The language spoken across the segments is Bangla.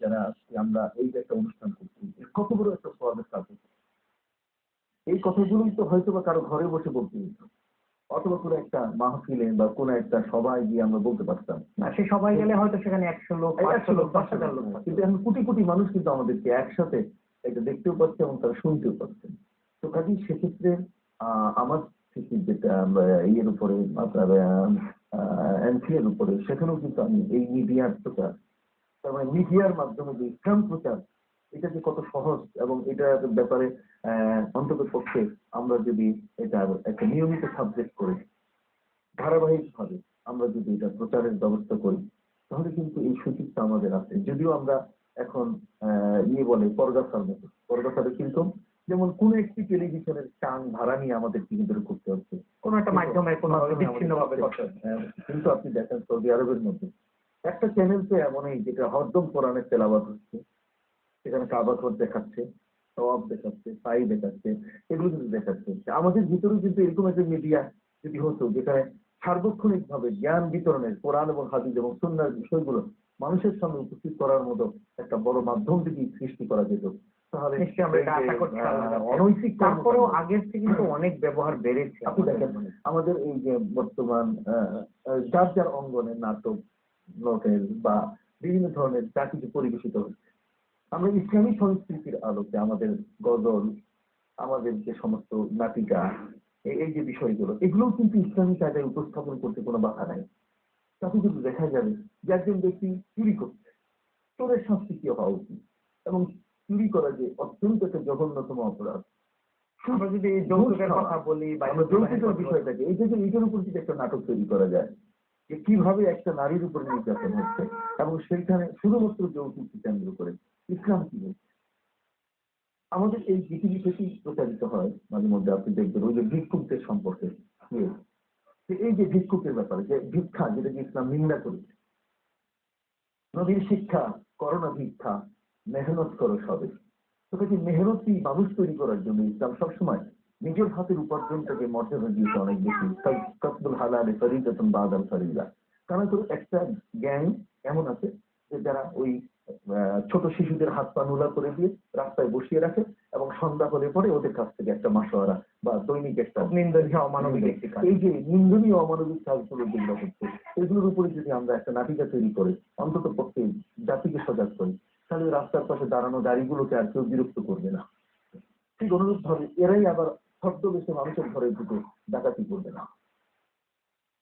যারা আজকে আমরা এই যে একটা অনুষ্ঠান করছি কত বড় একটা সওয়াবের কাজ এই কথাগুলোই তো হয়তো বা কারও ঘরে বসে বলতে হতো অথবা কোনো একটা মাহফিলে বা কোনো একটা সবাই গিয়ে আমরা বলতে পারতাম। না সে সবাই গেলে হয়তো সেখানে একশো লোক একশো লোক পাঁচশো হাজার লোক কিন্তু এখন কোটি কোটি মানুষ কিন্তু আমাদেরকে একসাথে এটা দেখতেও পাচ্ছে এবং তারা শুনতেও পাচ্ছেন তো কাজেই সেক্ষেত্রে আহ, আমার থেকে যেটা ইয়ের উপরে আপনার এনফিএর উপরে সেখানেও কিন্তু আমি এই মিডিয়ার তার মানে মিডিয়ার মাধ্যমে যে ইসলাম প্রচার এটা যে কত সহজ এবং এটার ব্যাপারে অন্তত পক্ষে আমরা যদি এটা একটা নিয়মিত সাবজেক্ট করি ধারাবাহিক ভাবে আমরা যদি এটা প্রচারের ব্যবস্থা করি তাহলে কিন্তু এই সুযোগটা আমাদের আছে। যদিও আমরা এখন আহ, ইয়ে বলে পর্দাসার মতো। পর্দাসারে কিন্তু যেমন কোন একটি টেলিভিশনের টান ভাড়া নিয়ে আমাদের কিন্তু করতে হচ্ছে। কোনো একটা মাধ্যমে কোনো বিচ্ছিন্ন ভাবে হ্যাঁ, কিন্তু আপনি দেখেন সৌদি আরবের মধ্যে একটা চ্যানেল তো এমনই যেটা হরদম কোরআনের তেলাবাদ হচ্ছে সেখানে কাবাঘর দেখাচ্ছে সবাব দেখাচ্ছে সাই দেখাচ্ছে এগুলো কিন্তু দেখাচ্ছে। আমাদের ভিতরে কিন্তু এরকম একটা মিডিয়া যদি হতো যেখানে সার্বক্ষণিক ভাবে জ্ঞান বিতরণের কোরআন এবং হাদিস এবং সুন্নার বিষয়গুলো মানুষের সামনে উপস্থিত করার মতো একটা বড় মাধ্যম যদি সৃষ্টি করা যেত তাহলে নিশ্চয়ই আমরা এটা এই যে, আশা করছি আহ, আল্লাহর কাছে। অনৈতিক তারপরেও আগের থেকে কিন্তু অনেক ব্যবহার বেড়েছে আপনি দেখেন আমাদের এই যে বর্তমান যার যার অঙ্গনে নাটক নোটেল বা বিভিন্ন ধরনের যা কিছু পরিবেশিত হচ্ছে। আমরা ইসলামী সংস্কৃতির আলোকে আমাদের গজল আমাদের যে সমস্ত নাটিকা এই যে বিষয়গুলো এগুলোও কিন্তু ইসলামী কায়দায় উপস্থাপন করতে কোনো বাধা নাই। তাতে কিন্তু দেখা যাবে যে একজন ব্যক্তি চুরি করছে চোরের শাস্তি কি হওয়া উচিত? এবং চুরি করা যে অত্যন্ত একটা জঘন্যতম অপরাধ আমরা যদি এই যৌতুকের কথা বলি বা আমরা যৌতুকের বিষয়টাকে এই যে যে এইটার উপর যদি একটা নাটক তৈরি করা যায় যে কীভাবে একটা নারীর উপর নির্যাতন হচ্ছে এবং সেইখানে শুধুমাত্র যৌতুককে কেন্দ্র করে ইসলাম কি আমাদের এই পৃথিবী থেকেই প্রচারিত হয়, মাঝে মধ্যে আপনি দেখবেন, ওই যে ভিক্ষুকদের সম্পর্কে যে এই যে ভিক্ষুকের ব্যাপারে, যে ভিক্ষা, যেটাকে ইসলাম নিন্দা করেছে নদীর শিক্ষা, করোনা ভিক্ষা, মেহনত করো সবে। তো কাজে মেহনতি মানুষ তৈরি করার জন্য ইসলাম সবসময়? নিজের হাতের উপার্জনটাকে মর্যাদা দিয়েছে অনেক বেশি। কসবুল হালালে ফরিদাতুন বাদাল ফরিদা কারণ তো একটা গ্যাং এমন আছে যে যারা ওই ছোট শিশুদের হাত পা নুলা করে দিয়ে রাস্তায় বসিয়ে রাখে এবং সন্ধ্যা হলে পরে ওদের কাছ থেকে একটা মাসোয়ারা বা দৈনিক একটা নিন্দনীয় অমানবিক একটি এই যে নিন্দনীয় অমানবিক কাজগুলো যেগুলো হচ্ছে এগুলোর উপরে যদি আমরা একটা নাটিকা তৈরি করে অন্তত পক্ষে জাতিকে সজাগ করি তাহলে রাস্তার পাশে দাঁড়ানো গাড়িগুলোকে আর কেউ বিরক্ত করবে না। ঠিক অনুরূপ ভাবে এরাই আবার ছদ্মবেশে মানুষের ঘরে ঢুকে ডাকাতি করবে না।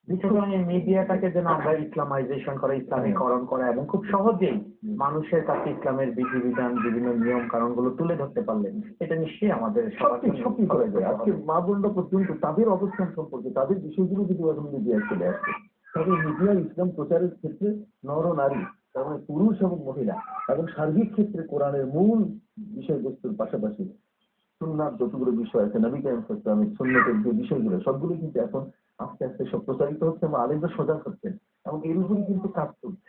সুতরাং এই মিডিয়াটাকে যেন আমরা ইসলামাইজেশন করা ইসলামীকরণ করা এবং খুব সহজেই মানুষের কাছে ইসলামের বিধিবিধান বিভিন্ন নিয়ম কারণগুলো তুলে ধরতে পারলেন এটা নিশ্চয়ই আমাদের সবকিছু করা যায় আজকে মা বোনরা পর্যন্ত তাদের অবস্থান সম্পর্কে তাদের বিষয়গুলো যদি এখন মিডিয়ায় চলে আসে তবে মিডিয়া ইসলাম প্রচারের ক্ষেত্রে নর নারী তার মানে পুরুষ এবং মহিলা এবং সার্বিক ক্ষেত্রে কোরআনের মূল বিষয়বস্তুর পাশাপাশি সুন্নার যতগুলো বিষয় আছে নবী কাইম ইসলামের সুন্নতের যে বিষয়গুলো সবগুলো কিন্তু এখন আস্তে আস্তে সব প্রচারিত হচ্ছে এবং আলেমরা সজাগ হচ্ছেন এবং এর কিন্তু কাজ চলছে